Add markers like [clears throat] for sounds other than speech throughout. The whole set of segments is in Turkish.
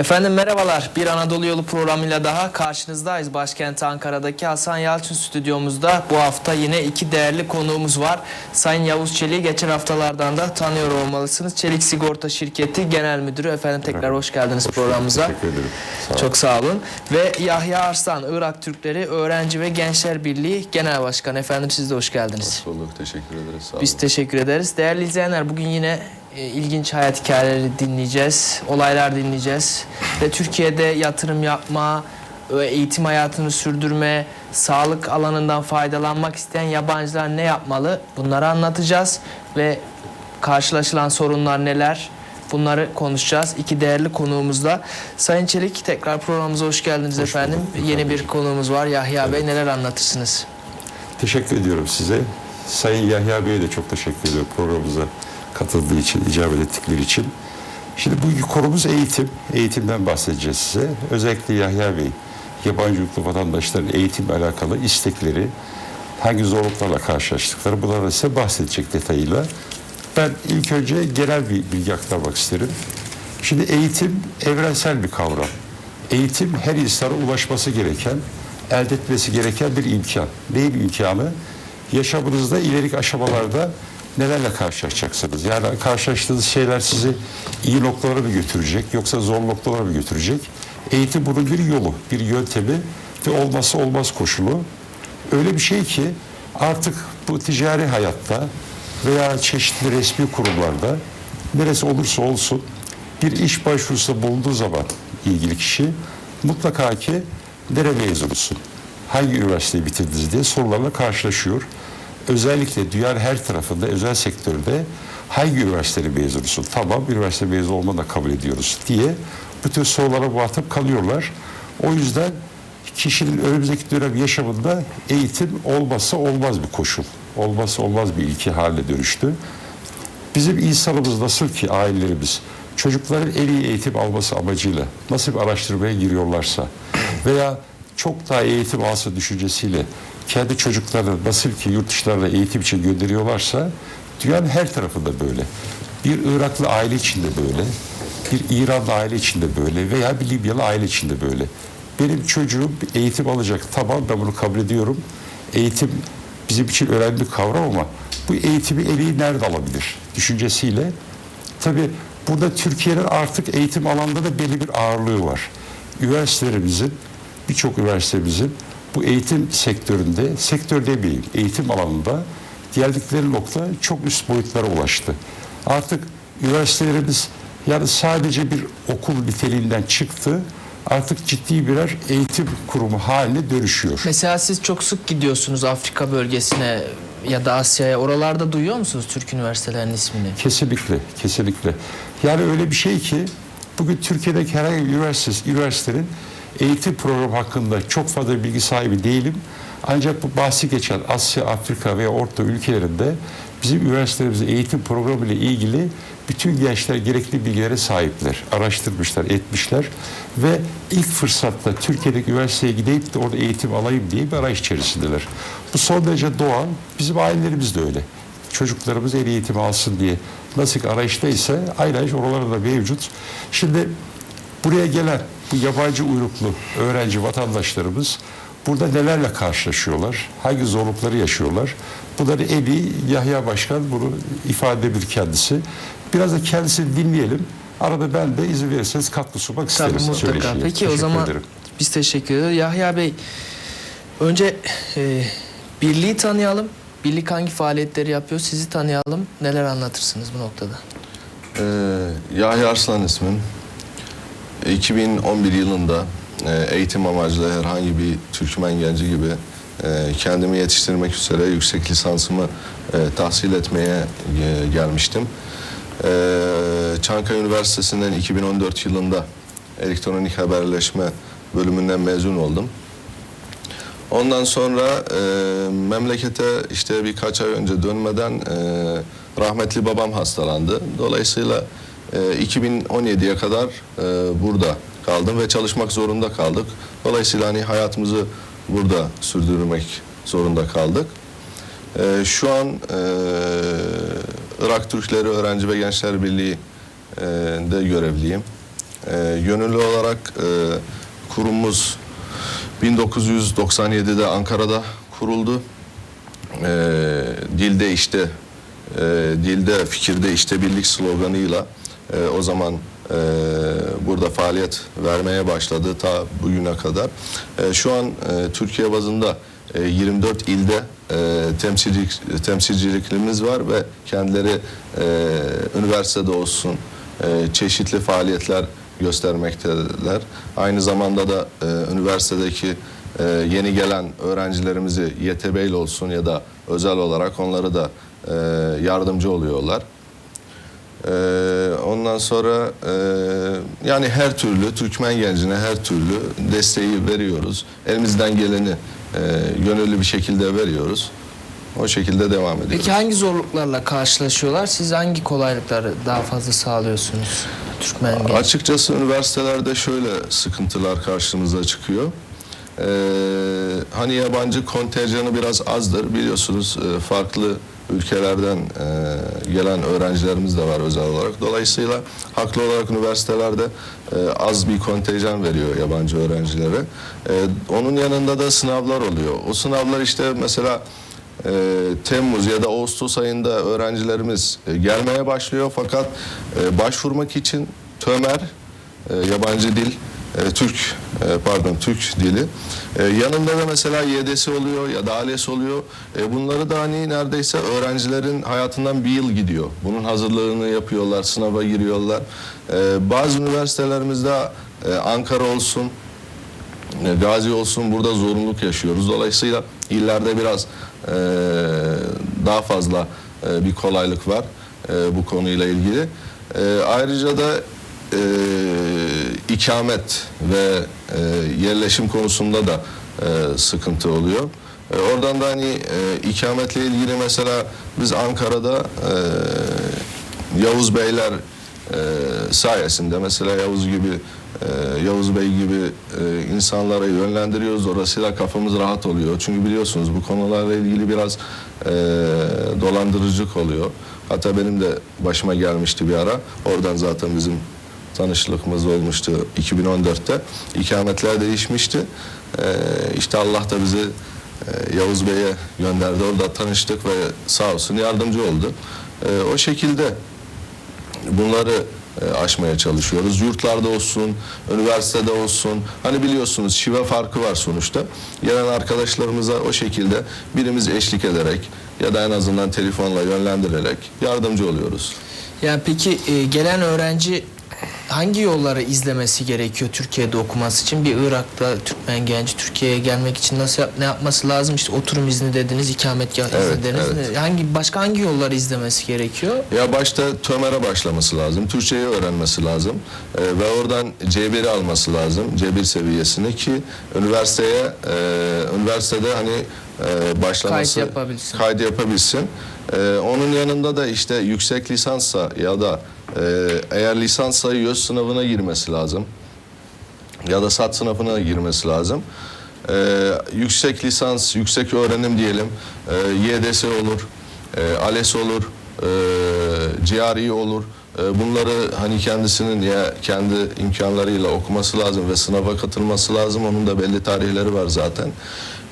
Efendim merhabalar. Bir Anadolu Yolu programıyla daha karşınızdayız. Başkent Ankara'daki Hasan Yalçın stüdyomuzda bu hafta yine iki değerli konuğumuz var. Sayın Yavuz Çelik'i geçen haftalardan da tanıyor olmalısınız. Çelik Sigorta Şirketi Genel Müdürü. Efendim tekrar hoş geldiniz programımıza. Teşekkür ederim. Sağ olun. Çok sağ olun. Ve Yahya Arslan, Irak Türkleri Öğrenci ve Gençler Birliği Genel Başkanı. Efendim siz de hoş geldiniz. Hoş bulduk. Teşekkür ederiz. Sağ Biz olun. teşekkür ederiz. Değerli izleyenler bugün yine e, ilginç hayat hikayeleri dinleyeceğiz. Olaylar dinleyeceğiz. Ve Türkiye'de yatırım yapma, ve eğitim hayatını sürdürme, sağlık alanından faydalanmak isteyen yabancılar ne yapmalı? Bunları anlatacağız. Ve karşılaşılan sorunlar neler? Bunları konuşacağız. İki değerli konuğumuzla. Sayın Çelik tekrar programımıza hoş geldiniz Hoş efendim. bulduk. Yeni bir konuğumuz var. Yahya Bey neler anlatırsınız? Teşekkür ediyorum size. Sayın Yahya Bey'e de çok teşekkür ediyorum programımıza katıldığı için, icabet ettikleri için. Şimdi bugün konumuz eğitim. Eğitimden bahsedeceğiz size. Özellikle Yahya Bey, yabancı uyruklu vatandaşların eğitimle alakalı istekleri, hangi zorluklarla karşılaştıkları bunları size bahsedecek detayıyla. Ben ilk önce genel bir bilgi aktarmak isterim. Şimdi eğitim evrensel bir kavram. Eğitim her insana ulaşması gereken, elde etmesi gereken bir imkan. Ne bir imkanı? Yaşamınızda ileriki aşamalarda nelerle karşılaşacaksınız? Yani karşılaştığınız şeyler sizi iyi noktalara mı götürecek yoksa zor noktalara mı götürecek? Eğitim bunun bir yolu, bir yöntemi ve olması olmaz koşulu. Öyle bir şey ki artık bu ticari hayatta veya çeşitli resmi kurumlarda neresi olursa olsun bir iş başvurusunda bulunduğu zaman ilgili kişi mutlaka ki nere mezunusun, hangi üniversiteyi bitirdiniz diye sorularla karşılaşıyor. Özellikle dünyanın her tarafında özel sektörde hangi üniversitenin mezunusun? Tamam üniversite mezunu olmanı da kabul ediyoruz diye bütün sorulara muhatap kalıyorlar. O yüzden kişinin önümüzdeki dönem yaşamında eğitim olmazsa olmaz bir koşul. Olmazsa olmaz bir ilki haline dönüştü. Bizim insanımız nasıl ki ailelerimiz çocukların en iyi eğitim alması amacıyla nasıl bir araştırmaya giriyorlarsa veya çok daha eğitim alsa düşüncesiyle kendi çocuklarını nasıl ki yurt dışlarına eğitim için gönderiyorlarsa dünyanın her tarafında böyle. Bir Iraklı aile içinde böyle, bir İranlı aile içinde böyle veya bir Libyalı aile içinde böyle. Benim çocuğum eğitim alacak. Tamam ben bunu kabul ediyorum. Eğitim bizim için önemli bir kavram ama bu eğitimi en nerede alabilir? Düşüncesiyle tabii burada Türkiye'nin artık eğitim alanında da belli bir ağırlığı var. Üniversitelerimizin, birçok üniversitemizin bu eğitim sektöründe, sektör demeyeyim, eğitim alanında geldikleri nokta çok üst boyutlara ulaştı. Artık üniversitelerimiz yani sadece bir okul niteliğinden çıktı, artık ciddi birer eğitim kurumu haline dönüşüyor. Mesela siz çok sık gidiyorsunuz Afrika bölgesine ya da Asya'ya. Oralarda duyuyor musunuz Türk üniversitelerinin ismini? Kesinlikle, kesinlikle. Yani öyle bir şey ki bugün Türkiye'deki herhangi bir üniversite, üniversitenin eğitim programı hakkında çok fazla bilgi sahibi değilim. Ancak bu bahsi geçen Asya, Afrika veya Orta ülkelerinde bizim üniversitelerimizin eğitim programı ile ilgili bütün gençler gerekli bilgilere sahipler. Araştırmışlar, etmişler ve ilk fırsatta Türkiye'deki üniversiteye gidip de orada eğitim alayım diye bir arayış içerisindeler. Bu son derece doğal. Bizim ailelerimiz de öyle çocuklarımız el eğitim alsın diye nasıl arayıştaysa aynı arayış oralarda da mevcut. Şimdi buraya gelen bu yabancı uyruklu öğrenci vatandaşlarımız burada nelerle karşılaşıyorlar, hangi zorlukları yaşıyorlar. Bunları en iyi Yahya Başkan bunu ifade edebilir kendisi. Biraz da kendisini dinleyelim. Arada ben de izin verirseniz katkı sunmak isterim. Tabii mutlaka. söyleşiye. Peki o Teşekkür zaman ederim. biz teşekkür ederiz. Yahya Bey, önce e, birliği tanıyalım. Birlik hangi faaliyetleri yapıyor? Sizi tanıyalım. Neler anlatırsınız bu noktada? Ee, Yahya Arslan ismim. 2011 yılında e, eğitim amaçlı herhangi bir Türkmen genci gibi e, kendimi yetiştirmek üzere yüksek lisansımı e, tahsil etmeye gelmiştim. Çankaya Üniversitesi'nden 2014 yılında elektronik haberleşme bölümünden mezun oldum. Ondan sonra e, memlekete işte birkaç ay önce dönmeden e, rahmetli babam hastalandı. Dolayısıyla e, 2017'ye kadar e, burada kaldım ve çalışmak zorunda kaldık. Dolayısıyla hani hayatımızı burada sürdürmek zorunda kaldık. E, şu an e, Irak Türkleri Öğrenci ve Gençler Birliği e, de görevliyim. E, e, gönüllü olarak e, kurumumuz 1997'de Ankara'da kuruldu. E, dilde işte e, dilde fikirde işte birlik sloganıyla e, o zaman e, burada faaliyet vermeye başladı ta bugüne kadar. E, şu an e, Türkiye bazında e, 24 ilde e, temsilcilik, temsilciliklerimiz var ve kendileri e, üniversitede olsun e, çeşitli faaliyetler göstermektedirler. Aynı zamanda da e, üniversitedeki e, yeni gelen öğrencilerimizi YTB olsun ya da özel olarak onları da e, yardımcı oluyorlar. E, ondan sonra e, yani her türlü Türkmen gencine her türlü desteği veriyoruz. Elimizden geleni e, gönüllü bir şekilde veriyoruz. O şekilde devam ediyoruz. Peki hangi zorluklarla karşılaşıyorlar? Siz hangi kolaylıkları daha fazla sağlıyorsunuz Türkmen genç? Açıkçası üniversitelerde şöyle sıkıntılar karşımıza çıkıyor. Ee, hani yabancı kontenjanı biraz azdır. Biliyorsunuz e, farklı ülkelerden e, gelen öğrencilerimiz de var özel olarak. Dolayısıyla haklı olarak üniversitelerde e, az bir kontenjan veriyor yabancı öğrencilere. E, onun yanında da sınavlar oluyor. O sınavlar işte mesela e, Temmuz ya da Ağustos ayında öğrencilerimiz e, gelmeye başlıyor fakat e, başvurmak için TÖMER e, yabancı dil e, Türk e, pardon Türk dili e, yanında da mesela YDS oluyor ya da ALES oluyor E, bunları da hani neredeyse öğrencilerin hayatından bir yıl gidiyor bunun hazırlığını yapıyorlar sınava giriyorlar E, bazı üniversitelerimizde e, Ankara olsun e, Gazi olsun burada zorunluluk yaşıyoruz. Dolayısıyla illerde biraz e, daha fazla e, bir kolaylık var e, bu konuyla ilgili. E, ayrıca da e, ikamet ve e, yerleşim konusunda da e, sıkıntı oluyor. E, oradan da hani e, ikametle ilgili mesela biz Ankara'da e, Yavuz Beyler e, sayesinde mesela Yavuz gibi e, Yavuz Bey gibi e, insanlara yönlendiriyoruz. Orasıyla kafamız rahat oluyor. Çünkü biliyorsunuz bu konularla ilgili biraz e, dolandırıcılık oluyor. Hatta benim de başıma gelmişti bir ara. Oradan zaten bizim tanışıklığımız olmuştu 2014'te. İkametler değişmişti. E, işte Allah da bizi e, Yavuz Bey'e gönderdi. Orada tanıştık ve sağ olsun yardımcı oldu. E, o şekilde bunları e, aşmaya çalışıyoruz. Yurtlarda olsun, üniversitede olsun. Hani biliyorsunuz şive farkı var sonuçta. Gelen arkadaşlarımıza o şekilde birimiz eşlik ederek ya da en azından telefonla yönlendirerek yardımcı oluyoruz. Yani peki e, gelen öğrenci hangi yolları izlemesi gerekiyor Türkiye'de okuması için? Bir Irak'ta Türkmen genci Türkiye'ye gelmek için nasıl yap, ne yapması lazım? İşte oturum izni dediniz, ikametgah Evet, izni dediniz. evet. Hangi başka hangi yolları izlemesi gerekiyor? Ya başta TÖMER'e başlaması lazım. Türkçeyi öğrenmesi lazım. Ee, ve oradan C1'i alması lazım. C1 seviyesini ki üniversiteye e, üniversitede hani e, başlaması Kayıt yapabilsin. kaydı yapabilsin. Ee, onun yanında da işte yüksek lisansa ya da e, eğer lisansa YÖS sınavına girmesi lazım. Ya da SAT sınavına girmesi lazım. Ee, yüksek lisans, yüksek öğrenim diyelim. Ee, YDS olur, e, ALES olur, e, GRE olur. E, bunları hani kendisinin ya kendi imkanlarıyla okuması lazım ve sınava katılması lazım. Onun da belli tarihleri var zaten.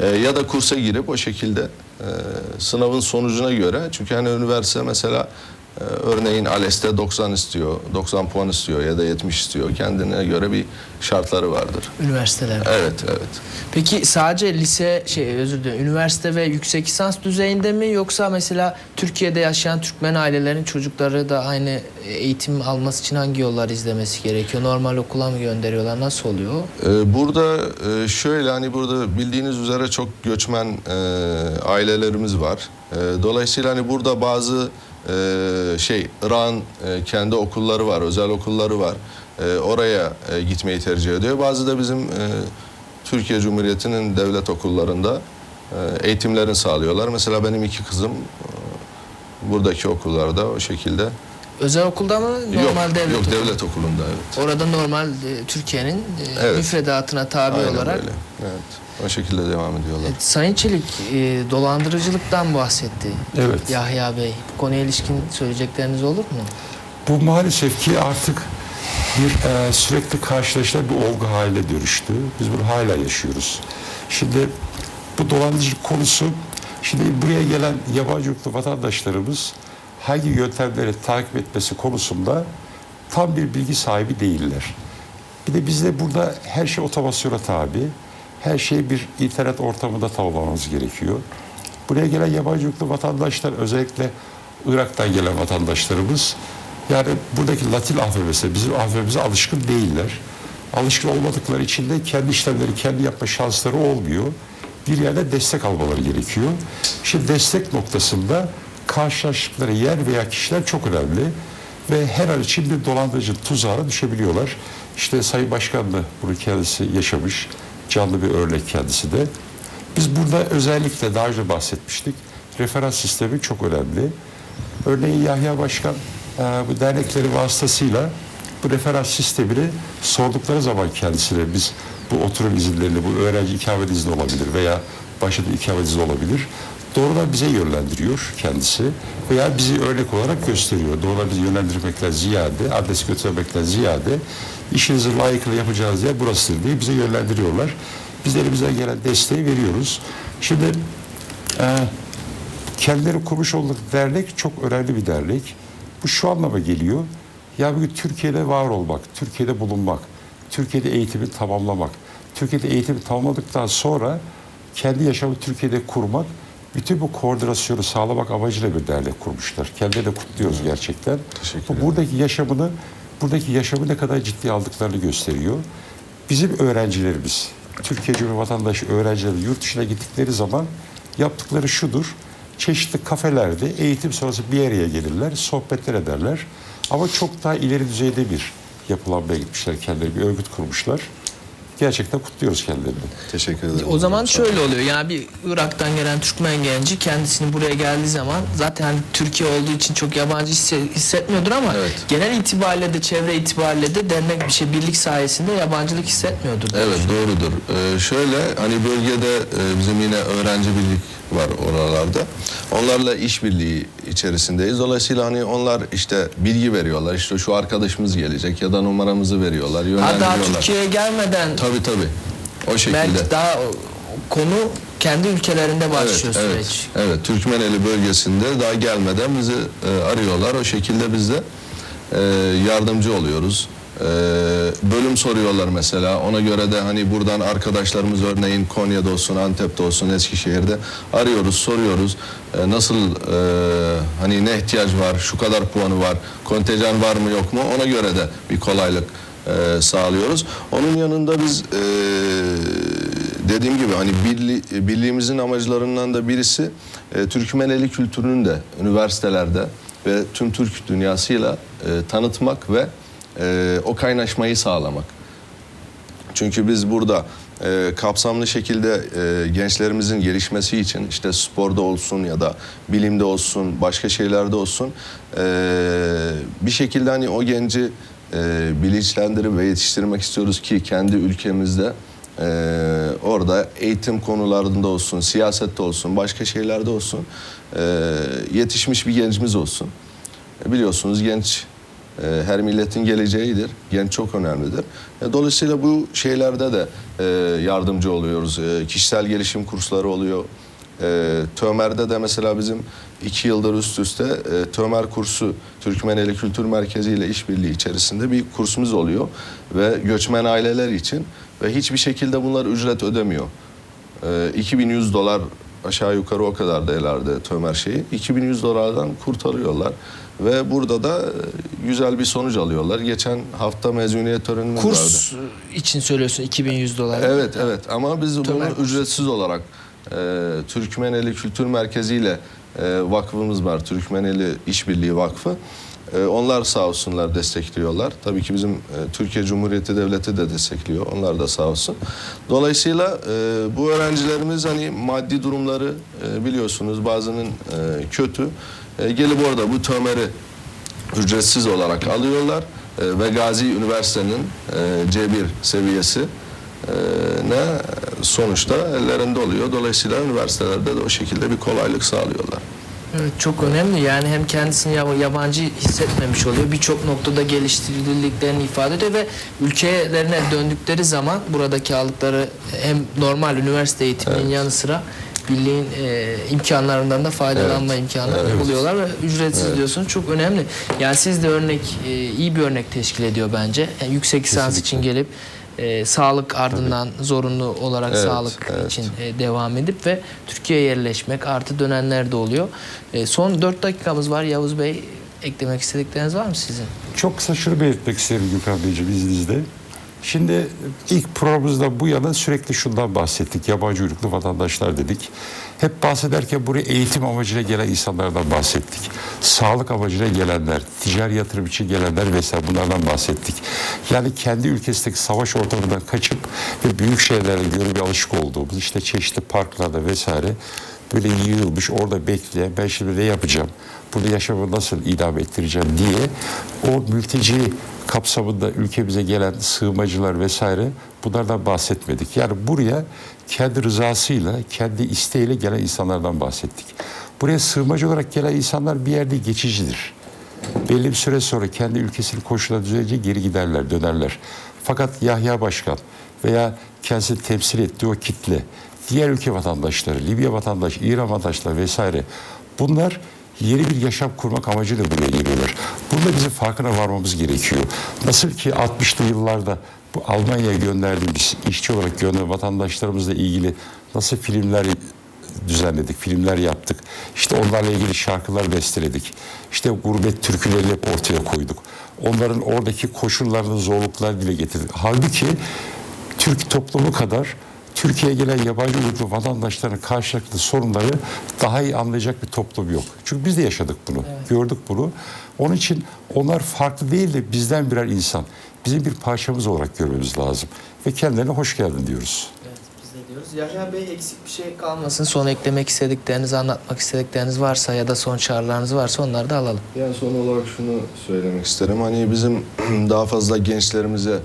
E, ya da kursa girip o şekilde e, sınavın sonucuna göre çünkü hani üniversite mesela ee, Örneğin ALES'te 90 istiyor, 90 puan istiyor ya da 70 istiyor. Kendine göre bir şartları vardır. Üniversiteler. Evet, evet. Peki sadece lise şey özür dilerim üniversite ve yüksek lisans düzeyinde mi yoksa mesela Türkiye'de yaşayan Türkmen ailelerin çocukları da aynı eğitim alması için hangi yollar izlemesi gerekiyor? Normal okula mı gönderiyorlar? Nasıl oluyor? Ee, burada e, şöyle hani burada bildiğiniz üzere çok göçmen e, ailelerimiz var. E, dolayısıyla hani burada bazı e, şey İran e, kendi okulları var, özel okulları var. E, oraya e, gitmeyi tercih ediyor. Bazı da bizim e, Türkiye Cumhuriyeti'nin devlet okullarında e, eğitimlerini sağlıyorlar. Mesela benim iki kızım e, buradaki okullarda o şekilde. Özel okulda mı? Normal yok, devlet yok okulu? devlet okulunda evet. Orada normal e, Türkiye'nin e, Evet. müfredatına tabi Aynen olarak. öyle. Evet. O şekilde devam ediyorlar. Sayın Çelik e, dolandırıcılıktan bahsetti. Evet. Yahya Bey. Bu konuya ilişkin söyleyecekleriniz olur mu? Bu maalesef ki artık bir e, sürekli karşılaşılan bir olgu haline dönüştü. Biz bunu hala yaşıyoruz. Şimdi bu dolandırıcılık konusu, şimdi buraya gelen yabancı uyruklu vatandaşlarımız hangi yöntemleri takip etmesi konusunda tam bir bilgi sahibi değiller. Bir de bizde burada her şey otomasyona tabi. Her şeyi bir internet ortamında tamamlamamız gerekiyor. Buraya gelen yabancı vatandaşlar özellikle Irak'tan gelen vatandaşlarımız yani buradaki Latin alfabesi bizim alfabemize alışkın değiller. Alışkın olmadıkları için de kendi işlemleri kendi yapma şansları olmuyor. Bir yerde destek almaları gerekiyor. Şimdi destek noktasında karşılaştıkları yer veya kişiler çok önemli ve her an için bir dolandırıcı tuzağına düşebiliyorlar. İşte Sayın Başkan da bunu kendisi yaşamış. Canlı bir örnek kendisi de. Biz burada özellikle daha önce bahsetmiştik. Referans sistemi çok önemli. Örneğin Yahya Başkan e, bu dernekleri vasıtasıyla bu referans sistemini sordukları zaman kendisine biz bu oturum izinlerini, bu öğrenci ikamet izni olabilir veya başladığı ikamet izni olabilir. Doğrudan bize yönlendiriyor kendisi veya bizi örnek olarak gösteriyor. Doğrudan bizi yönlendirmekten ziyade, adres götürmekten ziyade işinizi layıkıyla yapacağınız yer burasıdır diye bize yönlendiriyorlar. Biz de elimizden gelen desteği veriyoruz. Şimdi e, kendileri kurmuş oldukları dernek çok önemli bir dernek. Bu şu anlama geliyor. Ya bugün Türkiye'de var olmak, Türkiye'de bulunmak, Türkiye'de eğitimi tamamlamak, Türkiye'de eğitimi tamamladıktan sonra kendi yaşamı Türkiye'de kurmak, bütün bu koordinasyonu sağlamak amacıyla bir dernek kurmuşlar. Kendilerini kutluyoruz gerçekten. Teşekkür Bu buradaki yaşamını, buradaki yaşamı ne kadar ciddiye aldıklarını gösteriyor. Bizim öğrencilerimiz, Türkiye Cumhuriyeti vatandaşı öğrencileri yurt dışına gittikleri zaman yaptıkları şudur. Çeşitli kafelerde eğitim sonrası bir araya gelirler, sohbetler ederler. Ama çok daha ileri düzeyde bir yapılanmaya gitmişler kendileri, bir örgüt kurmuşlar. Gerçekten kutluyoruz kendilerini. Teşekkür ederim. O zaman şöyle oluyor. Yani bir Irak'tan gelen Türkmen genci kendisini buraya geldiği zaman zaten hani Türkiye olduğu için çok yabancı hisse- hissetmiyordur ama Evet. genel itibariyle de çevre itibariyle de dernek bir şey birlik sayesinde yabancılık hissetmiyordur. Evet doğrudur. Ee, şöyle hani bölgede e, bizim yine öğrenci birlik var oralarda. Onlarla işbirliği içerisindeyiz. Dolayısıyla hani onlar işte bilgi veriyorlar. İşte şu arkadaşımız gelecek ya da numaramızı veriyorlar, Ha, daha yönlendiriyorlar. Türkiye'ye gelmeden Tabii tabii. O şekilde. belki daha konu kendi ülkelerinde başlıyor evet, süreç. Evet, evet. Türkmeneli bölgesinde daha gelmeden bizi e, arıyorlar. O şekilde biz de e, yardımcı oluyoruz. E, bölüm soruyorlar mesela. Ona göre de hani buradan arkadaşlarımız örneğin Konya'da olsun, Antep'te olsun, Eskişehir'de arıyoruz, soruyoruz. E, nasıl e, hani ne ihtiyaç var, şu kadar puanı var, kontenjan var mı yok mu? Ona göre de bir kolaylık e, sağlıyoruz. Onun yanında biz e, dediğim gibi hani birli, birliğimizin amaclarından da birisi e, Türkmeneli kültürünü de üniversitelerde ve tüm Türk dünyasıyla e, tanıtmak ve e, o kaynaşmayı sağlamak. Çünkü biz burada e, kapsamlı şekilde e, gençlerimizin gelişmesi için işte sporda olsun ya da bilimde olsun, başka şeylerde olsun e, bir şekilde hani o genci e, bilinçlendirip ve yetiştirmek istiyoruz ki kendi ülkemizde e, orada eğitim konularında olsun, siyasette olsun, başka şeylerde olsun e, yetişmiş bir gencimiz olsun. E, biliyorsunuz genç e, her milletin geleceğidir. Genç çok önemlidir. E, Dolayısıyla bu şeylerde de e, yardımcı oluyoruz. E, Kişisel gelişim kursları oluyor. E, Tömer'de de mesela bizim iki yıldır üst üste e, Tömer kursu Türkmeneli Kültür Merkezi ile işbirliği içerisinde bir kursumuz oluyor. Ve göçmen aileler için ve hiçbir şekilde bunlar ücret ödemiyor. E, 2100 dolar aşağı yukarı o kadar da ileride Tömer şeyi. 2100 dolardan kurtarıyorlar. Ve burada da e, güzel bir sonuç alıyorlar. Geçen hafta mezuniyet törenimiz vardı. Kurs için söylüyorsun 2100 dolar. Evet evet ama biz Tömer bunu kursu. ücretsiz olarak e, Türkmeneli Kültür Merkezi ile e, vakfımız var. Türkmeneli İşbirliği Vakfı. E, onlar sağ olsunlar destekliyorlar. Tabii ki bizim e, Türkiye Cumhuriyeti Devleti de destekliyor. Onlar da sağ olsun. Dolayısıyla e, bu öğrencilerimiz hani maddi durumları e, biliyorsunuz bazının kötü. E, gelip orada bu tömeri ücretsiz olarak alıyorlar ve Gazi Üniversite'nin e, C1 seviyesi ne sonuçta ellerinde oluyor. Dolayısıyla üniversitelerde de o şekilde bir kolaylık sağlıyorlar. Evet, çok önemli. Yani hem kendisini yab- yabancı hissetmemiş oluyor. Birçok noktada geliştirildiklerini ifade ediyor ve ülkelerine döndükleri zaman buradaki aldıkları hem normal üniversite eğitiminin yanı sıra birliğin e, imkanlarından da faydalanma Evet, imkanı evet. buluyorlar ve ücretsiz Evet. diyorsunuz. Çok önemli. Yani siz de örnek e, iyi bir örnek teşkil ediyor bence. Yani yüksek lisans için gelip e, sağlık ardından zorunlu olarak Evet, sağlık evet. için e, devam edip ve Türkiye'ye yerleşmek artı dönenler de oluyor. E, son 4 dakikamız var. Yavuz Bey eklemek istedikleriniz var mı sizin? Çok kısa şunu belirtmek isterim Gökhan Beyciğim izninizle. Şimdi ilk programımızda bu yana sürekli şundan bahsettik. Yabancı uyruklu vatandaşlar dedik. Hep bahsederken buraya eğitim amacıyla gelen insanlardan bahsettik. Sağlık amacıyla gelenler, ticari yatırım için gelenler vesaire bunlardan bahsettik. Yani kendi ülkesindeki savaş ortamından kaçıp ve büyük şeylere görmeye alışık olduğumuz işte çeşitli parklarda vesaire böyle yığılmış orada bekleyen ben şimdi ne yapacağım? Burada yaşamı nasıl idame ettireceğim diye o mülteci kapsamında ülkemize gelen sığınmacılar vesaire bunlardan bahsetmedik. Yani buraya kendi rızasıyla, kendi isteğiyle gelen insanlardan bahsettik. Buraya sığınmacı olarak gelen insanlar bir yerde geçicidir. Belli bir süre sonra kendi ülkesinin koşulları düzelince geri giderler, dönerler. Fakat Yahya Başkan veya kendisini temsil ettiği o kitle, diğer ülke vatandaşları, Libya vatandaş, İran vatandaşları vesaire bunlar yeni bir yaşam kurmak amacıyla buraya geliyorlar. Bunda bizim farkına varmamız gerekiyor. Nasıl ki 60'lı yıllarda bu Almanya'ya gönderdiğimiz işçi olarak gönderen vatandaşlarımızla ilgili nasıl filmler düzenledik, filmler yaptık. İşte onlarla ilgili şarkılar besteledik. İşte gurbet türküleri hep ortaya koyduk. Onların oradaki koşullarını, zorluklarını dile getirdik. Halbuki Türk toplumu kadar Türkiye'ye gelen yabancı uyruklu vatandaşların karşılıklı sorunları daha iyi anlayacak bir toplum yok. Çünkü biz de yaşadık bunu, gördük bunu. Onun için onlar farklı değil de bizden birer insan. Bizim bir parçamız olarak görmemiz lazım. Ve kendilerine hoş geldin diyoruz. Evet biz de diyoruz. Yahya Bey eksik bir şey kalmasın. Son eklemek istedikleriniz, anlatmak istedikleriniz varsa ya da son çağrılarınız varsa onları da alalım. Yani son olarak şunu söylemek isterim. Hani bizim [clears throat] daha fazla gençlerimize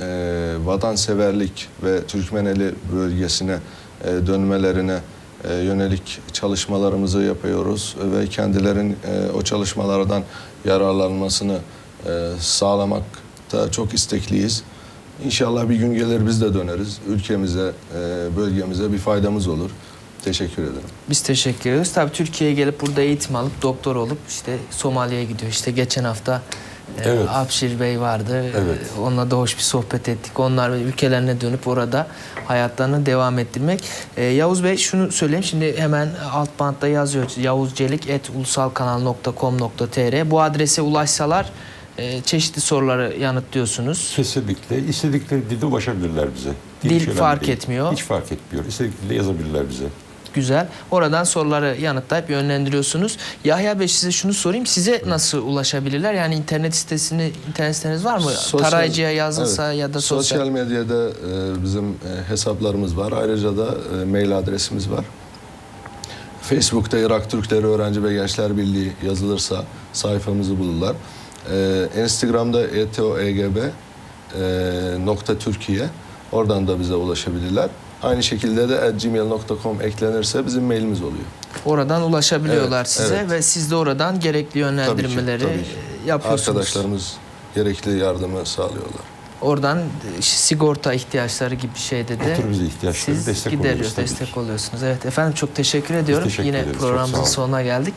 e, vatanseverlik ve Türkmeneli bölgesine e, dönmelerine e, yönelik çalışmalarımızı yapıyoruz ve kendilerin e, o çalışmalardan yararlanmasını e, sağlamakta çok istekliyiz. İnşallah bir gün gelir biz de döneriz. Ülkemize, e, bölgemize bir faydamız olur. Teşekkür ederim. Biz teşekkür ediyoruz. Tabii Türkiye'ye gelip burada eğitim alıp doktor olup işte Somali'ye gidiyor. İşte geçen hafta e, Evet. Abşir Bey vardı. Evet. E, Onunla da hoş bir sohbet ettik. Onlar ülkelerine dönüp orada hayatlarını devam ettirmek. E, Yavuz Bey şunu söyleyeyim. Şimdi hemen alt bantta yazıyor. yavuzcelik.ulusalkanal.com.tr Bu adrese ulaşsalar e, çeşitli soruları yanıtlıyorsunuz. Kesinlikle. istedikleri dilde ulaşabilirler bize. Dil önemli fark etmiyor. Hiç fark etmiyor. İstedikleri yazabilirler bize. Güzel. Oradan soruları yanıtlayıp yönlendiriyorsunuz. Yahya Bey size şunu sorayım. Size nasıl ulaşabilirler? Yani internet sitesini, internet siteniz var mı? Sosyal- Tarayıcıya yazılsa Evet. ya da sosyal. Sosyal medyada e, bizim e, hesaplarımız var. Ayrıca da e, mail adresimiz var. Facebook'ta Irak Türkleri Öğrenci ve Gençler Birliği yazılırsa sayfamızı bulurlar. E, Instagram'da etoegb e, nokta Türkiye. Oradan da bize ulaşabilirler. Aynı şekilde de gmail.com eklenirse bizim mailimiz oluyor. Oradan ulaşabiliyorlar Evet, size evet. ve siz de oradan gerekli yönlendirmeleri tabii ki. e, yapıyorsunuz. Arkadaşlarımız gerekli yardımı sağlıyorlar. Oradan e, sigorta ihtiyaçları gibi şeyde de siz destek gideriyor, oluyoruz tabii destek ki. oluyorsunuz. Evet efendim çok teşekkür ediyorum. teşekkür Yine ederiz, programımızın sonuna geldik.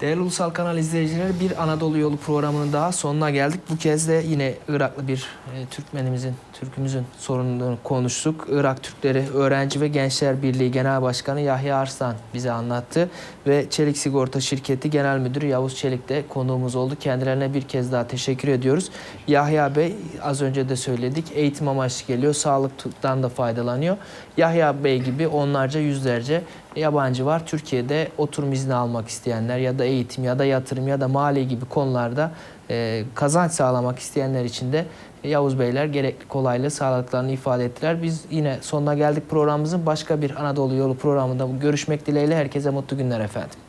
Değerli Ulusal Kanal izleyicileri bir Anadolu Yolu programının daha sonuna geldik. Bu kez de yine Iraklı bir e, Türkmenimizin, Türkümüzün sorununu konuştuk. Irak Türkleri Öğrenci ve Gençler Birliği Genel Başkanı Yahya Arslan bize anlattı. Ve Çelik Sigorta Şirketi Genel Müdürü Yavuz Çelik de konuğumuz oldu. Kendilerine bir kez daha teşekkür ediyoruz. Yahya Bey az önce de söyledik eğitim amaçlı geliyor. Sağlıktan da faydalanıyor. Yahya Bey gibi onlarca yüzlerce yabancı var. Türkiye'de oturum izni almak isteyenler ya da eğitim ya da yatırım ya da mali gibi konularda e, kazanç sağlamak isteyenler için de Yavuz Beyler gerekli kolaylığı sağladıklarını ifade ettiler. Biz yine sonuna geldik programımızın başka bir Anadolu Yolu programında görüşmek dileğiyle herkese mutlu günler efendim.